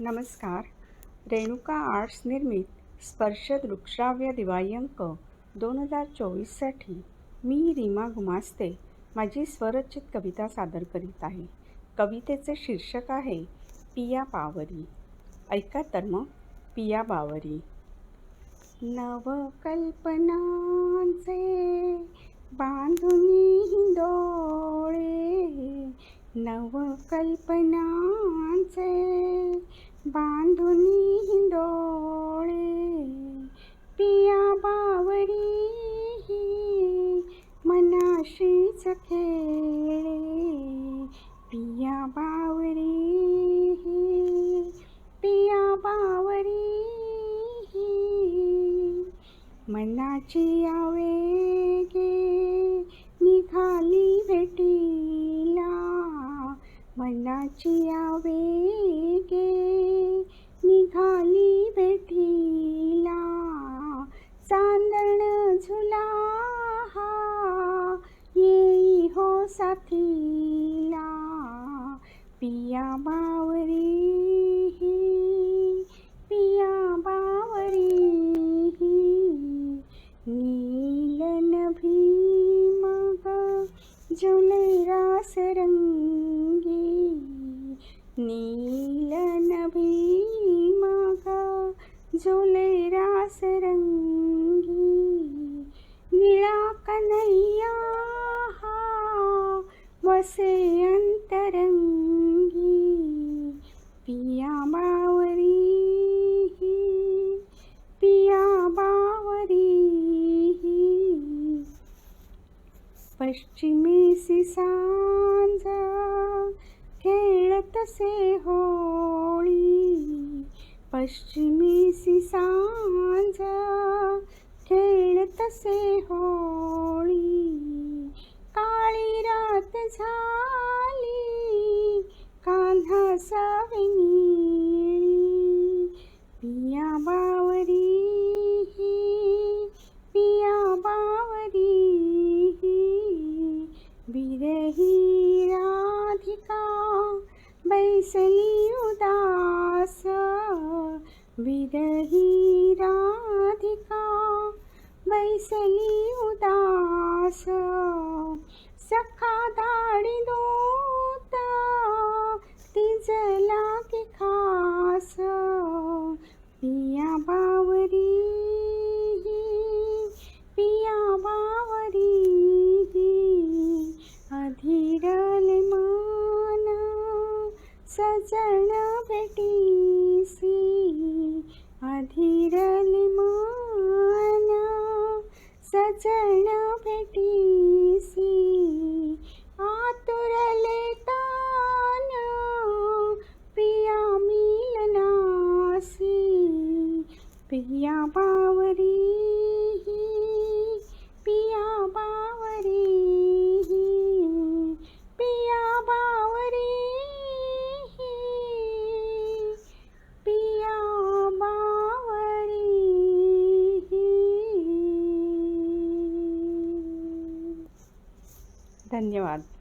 नमस्कार. रेणुका आर्ट्स निर्मित स्पर्शदृकश्राव्य दिवाळी अंक दोन हजार चोवीससाठी मी रीमा गुमास्ते माझी स्वरचित कविता सादर करीत आहे. कवितेचे शीर्षक आहे पिया बावरी. ऐका तर मग पिया बावरी. नवकल्पनांचे बांधुनी डोळे. नवकल्पनांचे बांधुनी डोळे पिया बावरी मनाशीच खेळे पिया बावरी पिया बावरी मनाची आवे मनाची वेगे निघाली भेटीला चांदण झुला हा येई हो साथीला. पिया बावरी पिया बावरी नीलन भीमग जुले रास रंग नीलन भीमग झुले रास रंगी निळा कन्हैया हा वसे अंतरंगी पिया बावरी पिया बावरी पश्चिमेसी सांजा खेळतसे होळी पश्चिमेसी सांज खेळतसे होळी काळी रात झाली कान्हा सविनीळी पिया बावरी पिया बावरी विरही बैसली उदास विरही राधिका बैसली उदास सक జనబటీసి అధిరలి మానా సజన धन्यवाद.